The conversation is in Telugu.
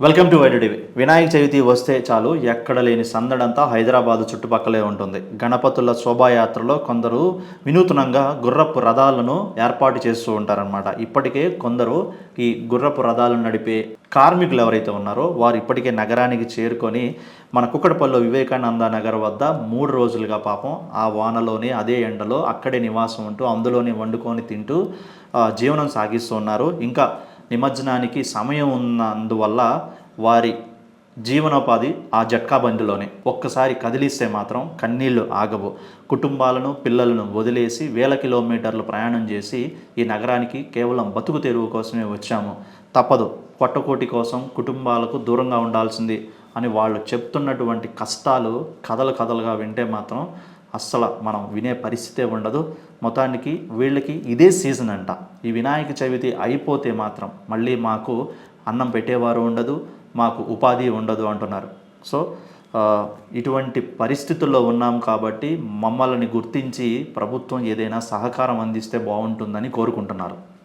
Welcome to YDV Vinayaka Chavithi వస్తే చాలు ఎక్కడ లేని సందడంతా హైదరాబాద్ చుట్టుపక్కలే ఉంటుంది. గణపతుల శోభాయాత్రలో కొందరు వినూత్నంగా గుర్రపు రథాలను ఏర్పాటు చేస్తూ ఉంటారనమాట ఇప్పటికే కొందరు ఈ గుర్రపు రథాలను నడిపే కార్మికులు ఎవరైతే ఉన్నారో వారు ఇప్పటికే నగరానికి చేరుకొని మన కుక్కడపల్లి వివేకానంద నగర్ వద్ద మూడు రోజులుగా పాపం ఆ వానలోనే అదే ఎండలో అక్కడే నివాసం ఉంటూ అందులోనే వండుకొని తింటూ జీవనం సాగిస్తూ ఉన్నారు. ఇంకా నిమజ్జనానికి సమయం ఉన్నందువల్ల వారి జీవనోపాధి ఆ జట్కా బండిలోనే. ఒక్కసారి కదిలిస్తే మాత్రం కన్నీళ్ళు ఆగవు. కుటుంబాలను పిల్లలను వదిలేసి వేల కిలోమీటర్లు ప్రయాణం చేసి ఈ నగరానికి కేవలం బతుకు తెరువు కోసమే వచ్చాము. తప్పదు. పొట్టకోటి కోసం కుటుంబాలకు దూరంగా ఉండాల్సింది అని వాళ్ళు చెప్తున్నటువంటి కష్టాలు కథలు కథలుగా వింటే మాత్రం అస్సలు మనం వినే పరిస్థితే ఉండదు. మొత్తానికి వీళ్ళకి ఇదే సీజన్ అంట. ఈ వినాయక చవితి అయిపోతే మాత్రం మళ్ళీ మాకు అన్నం పెట్టేవారు ఉండదు మాకు ఉపాధి ఉండదు అంటున్నారు. సో ఇటువంటి పరిస్థితుల్లో ఉన్నాం కాబట్టి మమ్మల్ని గుర్తించి ప్రభుత్వం ఏదైనా సహకారం అందిస్తే బాగుంటుందని కోరుకుంటున్నారు.